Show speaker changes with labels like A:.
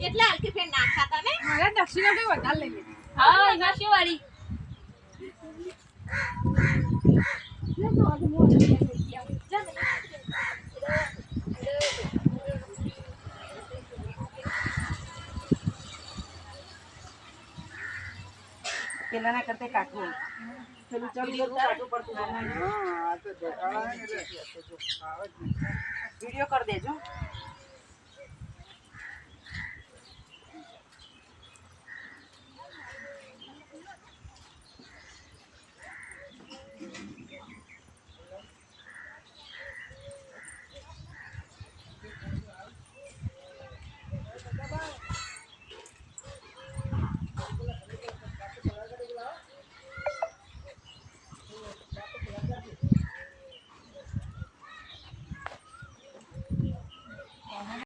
A: એટલે હલકી ફેર નાખતા હતા ને
B: મારે દક્ષિણા વધારે લઈ લે.
C: હા એમાં શું વાળી
D: પેલાના કરતે કાઢવું પેલું ચડી પડતું વીડિયો કરી દેજો.